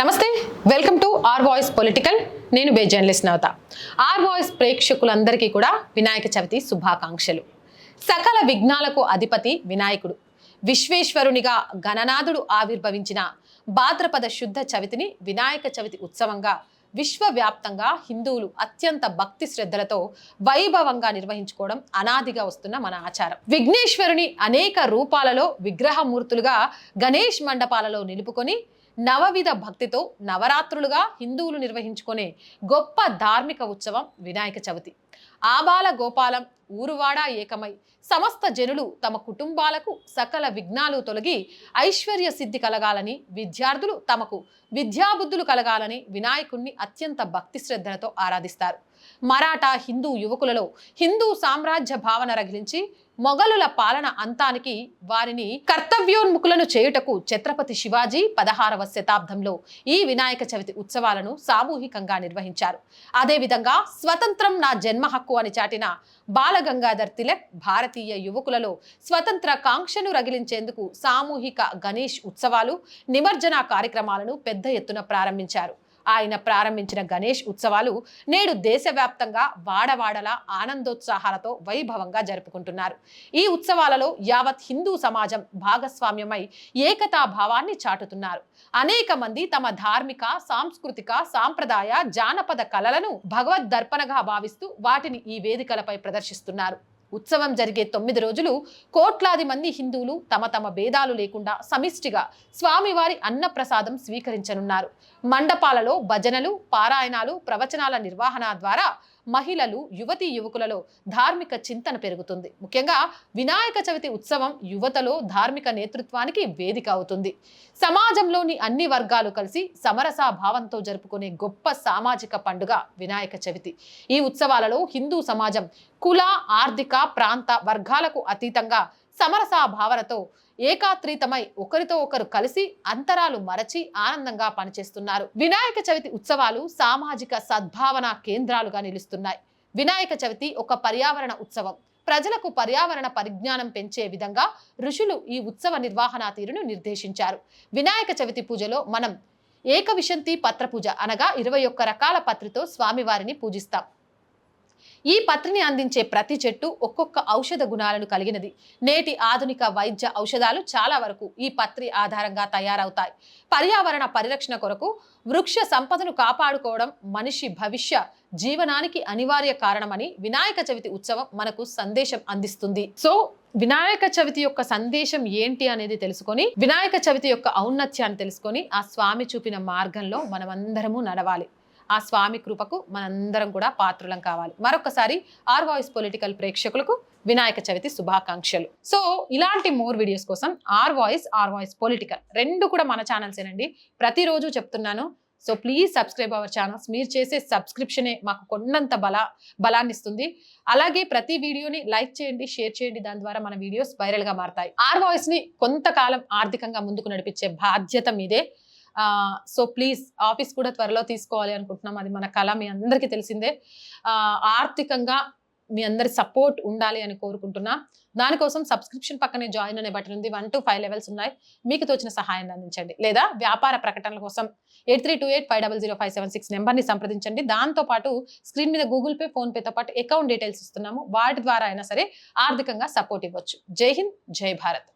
నమస్తే welcome to R voice political. నేను బే జర్నలిస్ట్ నవత. ఆర్ వాయిస్ ప్రేక్షకులందరికీ కూడా వినాయక చవితి శుభాకాంక్షలు. సకల విఘ్నాలకు అధిపతి వినాయకుడు. విశ్వేశ్వరునిగా గణనాథుడు ఆవిర్భవించిన భాద్రపద శుద్ధ చవితిని వినాయక చవితి ఉత్సవంగా విశ్వవ్యాప్తంగా హిందువులు అత్యంత భక్తి శ్రద్ధలతో వైభవంగా నిర్వహించుకోవడం అనాదిగా వస్తున్న మన ఆచారం. విఘ్నేశ్వరుని అనేక రూపాలలో విగ్రహమూర్తులుగా గణేష్ మండపాలలో నిలుపుకొని నవవిధ భక్తితో నవరాత్రులుగా హిందువులు నిర్వహించుకునే గొప్ప ధార్మిక ఉత్సవం వినాయక చవితి. ఆబాల గోపాలం ఊరువాడా ఏకమై సమస్త జనులు తమ కుటుంబాలకు సకల విఘ్నాలు తొలగి ఐశ్వర్య సిద్ధి కలగాలని విద్యార్థులు తమకు విద్యాబుద్ధులు కలగాలని వినాయకుణ్ణి అత్యంత భక్తి శ్రద్ధలతో ఆరాధిస్తారు. మరాఠా హిందూ యువకులలో హిందూ సామ్రాజ్య భావన రగిలించి మొఘలుల పాలన అంతానికి వారిని కర్తవ్యోన్ముఖులను చేయుటకు ఛత్రపతి శివాజీ పదహారవ శతాబ్దంలో ఈ వినాయక చవితి ఉత్సవాలను సామూహికంగా నిర్వహించారు. అదేవిధంగా స్వతంత్రం నా జన్మ హక్కు అని చాటిన బాలగంగాధర్ తిలక్ భారతీయ యువకులలో స్వతంత్ర కాంక్షను రగిలించేందుకు సామూహిక గణేష్ ఉత్సవాలు నిమజ్జన కార్యక్రమాలను పెద్ద ఎత్తున ప్రారంభించారు. ఆయన ప్రారంభించిన గణేష్ ఉత్సవాలు నేడు దేశవ్యాప్తంగా వాడవాడలా ఆనందోత్సాహాలతో వైభవంగా జరుపుకుంటున్నారు. ఈ ఉత్సవాలలో యావత్ హిందూ సమాజం భాగస్వామ్యమై ఏకతా భావాన్ని చాటుతున్నారు. అనేక మంది తమ ధార్మిక సాంస్కృతిక సాంప్రదాయ జానపద కళలను భగవద్ దర్పణగా భావిస్తూ వాటిని ఈ వేదికలపై ప్రదర్శిస్తున్నారు. ఉత్సవం జరిగే తొమ్మిది రోజులు కోట్లాది మంది హిందువులు తమ తమ భేదాలు లేకుండా సమిష్టిగా స్వామివారి అన్నప్రసాదం స్వీకరించనున్నారు. మండపాలలో భజనలు పారాయణాలు ప్రవచనాల నిర్వహణ ద్వారా మహిళలు యువతీ యువకులలో ధార్మిక చింతన పెరుగుతుంది. ముఖ్యంగా వినాయక చవితి ఉత్సవం యువతలో ధార్మిక నేతృత్వానికి వేదిక అవుతుంది. సమాజంలోని అన్ని వర్గాలు కలిసి సమరసా భావంతో జరుపుకునే గొప్ప సామాజిక పండుగ వినాయక చవితి. ఈ ఉత్సవాలలో హిందూ సమాజం కుల ఆర్థిక ప్రాంత వర్గాలకు అతీతంగా సమరసా భావనతో ఏకాత్రితమై ఒకరితో ఒకరు కలిసి అంతరాలు మరచి ఆనందంగా పనిచేస్తున్నారు. వినాయక చవితి ఉత్సవాలు సామాజిక సద్భావన కేంద్రాలుగా నిలుస్తున్నాయి. వినాయక చవితి ఒక పర్యావరణ ఉత్సవం. ప్రజలకు పర్యావరణ పరిజ్ఞానం పెంచే విధంగా ఋషులు ఈ ఉత్సవ నిర్వహణ తీరును నిర్దేశించారు. వినాయక చవితి పూజలో మనం ఏకవిశంతి పత్ర పూజ అనగా ఇరవై ఒక్క రకాల పత్రితో స్వామివారిని పూజిస్తాం. ఈ పత్రిని అందించే ప్రతి చెట్టు ఒక్కొక్క ఔషధ గుణాలను కలిగినది. నేటి ఆధునిక వైద్య ఔషధాలు చాలా వరకు ఈ పత్రి ఆధారంగా తయారవుతాయి. పర్యావరణ పరిరక్షణ కొరకు వృక్ష సంపదను కాపాడుకోవడం మనిషి భవిష్య జీవనానికి అనివార్య కారణమని వినాయక చవితి ఉత్సవం మనకు సందేశం అందిస్తుంది. సో వినాయక చవితి యొక్క సందేశం ఏంటి అనేది తెలుసుకొని వినాయక చవితి యొక్క ఔన్నత్యాన్ని తెలుసుకొని ఆ స్వామి చూపిన మార్గంలో మనమందరము నడవాలి. ఆ స్వామి కృపకు మనందరం కూడా పాత్రులం కావాలి. మరొకసారి ఆర్ వాయిస్ పొలిటికల్ ప్రేక్షకులకు వినాయక చవితి శుభాకాంక్షలు. సో ఇలాంటి మోర్ వీడియోస్ కోసం R voice R voice political రెండు కూడా మన ఛానల్సేనండి ప్రతిరోజు చెప్తున్నాను. So please subscribe our channels. మీరు చేసే సబ్స్క్రిప్షనే మాకు కొన్నంత బల బలాన్ని ఇస్తుంది అలాగే ప్రతి వీడియోని లైక్ చేయండి షేర్ చేయండి. దాని ద్వారా మన వీడియోస్ వైరల్గా మారతాయి. ఆర్ వాయిస్ని కొంతకాలం ఆర్థికంగా ముందుకు నడిపించే బాధ్యత మీదే. సో ప్లీజ్ ఆఫీస్ కూడా త్వరలో తీసుకోవాలి అనుకుంటున్నాం. అది మన కళ మీ అందరికీ తెలిసిందే. ఆర్థికంగా మీ అందరి సపోర్ట్ ఉండాలి అని కోరుకుంటున్నా. దానికోసం సబ్స్క్రిప్షన్ పక్కనే జాయిన్ అనే బటన్ ఉంది. వన్ టు ఫైవ్ లెవెల్స్ ఉన్నాయి. మీకు తోచిన సహాయాన్ని అందించండి. లేదా వ్యాపార ప్రకటనల కోసం eight three two eight five double zero five seven six నెంబర్ని సంప్రదించండి. దాంతో పాటు స్క్రీన్ మీద గూగుల్ పే ఫోన్పేతో పాటు అకౌంట్ డీటెయిల్స్ ఇస్తున్నాము. వాటి ద్వారా అయినా సరే ఆర్థికంగా సపోర్ట్ ఇవ్వచ్చు. జై హింద్ జై భారత్.